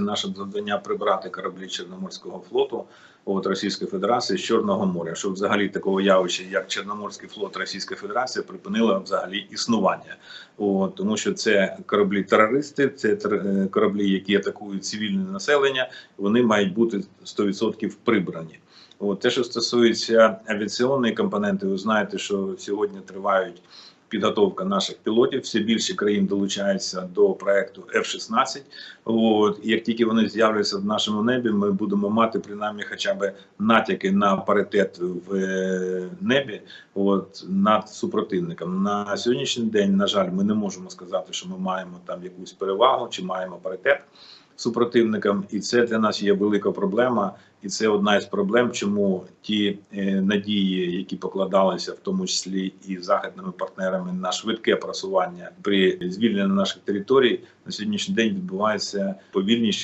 Наше завдання прибрати кораблі Чорноморського флоту от Російської Федерації з Чорного моря, щоб взагалі такого явища, як Чорноморський флот Російської Федерації, припинило взагалі існування. От, тому що це кораблі терористи, це е, кораблі, які атакують цивільне населення. Вони мають бути 100% прибрані. От те, що стосується авіаційної компоненти, ви знаєте, що сьогодні тривають підготовка наших пілотів. Все більше країн долучаються до проекту F-16. От як тільки вони з'являться в нашому небі, ми будемо мати принаймні хоча б натяки на паритет в е, небі. От над супротивником на сьогоднішній день, на жаль, ми не можемо сказати, що ми маємо там якусь перевагу чи маємо паритет супротивникам, і це для нас є велика проблема. І це одна із проблем, чому ті е, надії, які покладалися, в тому числі і західними партнерами, на швидке просування при звільненні наших територій, на сьогоднішній день відбувається повільніше.